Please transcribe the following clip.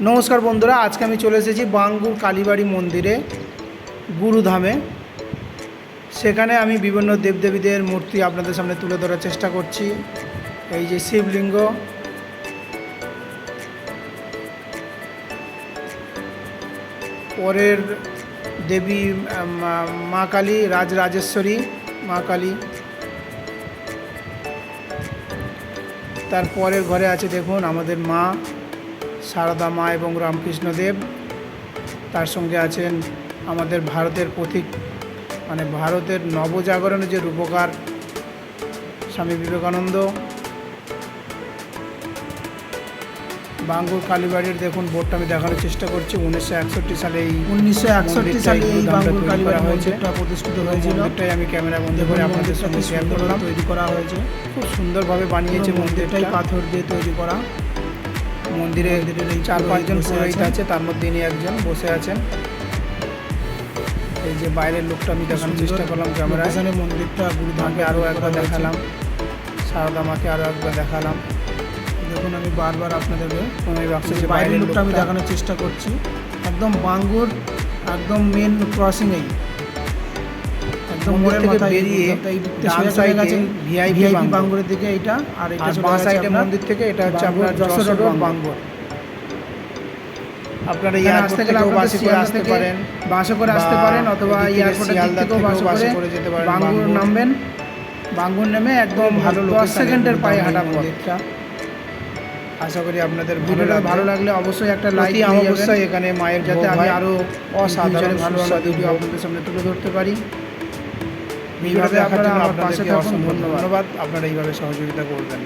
নমস্কার বন্ধুরা, আজকে আমি চলে এসেছি বাঙ্গুর কালীবাড়ি মন্দিরে, গুরুধামে। সেখানে আমি বিভিন্ন দেবদেবীদের মূর্তি আপনাদের সামনে তুলে ধরার চেষ্টা করছি। এই যে শিবলিঙ্গ। পরের দেবী মা- কালী রাজরাজেশ্বরী মা কালী। তারপরের ঘরে আছে দেখুন আমাদের মা। সারদা মা এবং রামকৃষ্ণদেব। তার সঙ্গে আছেন আমাদের ভারতের পথিক মানে ভারতের নবজাগরণের যে রূপকার স্বামী বিবেকানন্দ। বাঙ্গুর কালীবাড়ির দেখুন বোর্ডটা আমি দেখানোর চেষ্টা করছি। উনিশশো একষট্টি সালে এই উনিশশো একষট্টি সালে এই বাঙ্গুর কালীবাড়ি হয়েছে। মন্দিরটা প্রতিষ্ঠিত হয়েছিল। মন্দিরটাই আমি ক্যামেরা বন্ধ করে আপনাদের সঙ্গে শেয়ার করলাম। তৈরি করা হয়েছে। খুব সুন্দরভাবে বানিয়েছে মন্দিরটাই পাথর দিয়ে তৈরি করা। মন্দিরে চার পাঁচজন পুরোহিত আছে তার মধ্যে ইনি একজন বসে আছেন। এই যে বাইরের লোকটা আমি দেখানোর চেষ্টা করলাম ক্যামেরায়। এখানে মন্দিরটা গুরুধামকে মাকে আরও একবার দেখালাম। সারদা মাকে আরও একবার দেখালাম। দেখুন আমি বারবার আপনাদেরকে বাইরের লোকটা আমি দেখানোর চেষ্টা করছি। একদম বাঙ্গুর একদম মেন ক্রসিংয়েই একদম মন্দির থেকে বেরিয়ে ডান। বাঙ্গুরের দিকে এটা আর এটা বাঁ সাইডে মন্দির থেকে এটা হচ্ছে আপনার যশোর রোড বাঙ্গুর। আপনারা আসতে গেলে বাসে করে আসতে পারেন বাসে করে আসতে পারেন অথবা শিয়ালদা থেকেও বাসে করে যেতে পারেন বাঙ্গুর। নামবেন বাঙ্গুর নেমে একদম ভালো দশ সেকেন্ডের পায়ে হাঁটা মন্দিরটা। আশা করি আপনাদের ভিডিওটা ভালো লাগলে অবশ্যই একটা লাইক অমাবস্যায় এখানে মায়ের যাতে আমি আরও আরও অসাধারণ ভালো ভালো ভিডিও আপনাদের সামনে তুলে ধরতে পারি এইভাবে আপনারা আমার পাশে থাকুন ধন্যবাদ। আপনারা এইভাবে সহযোগিতা করবেন।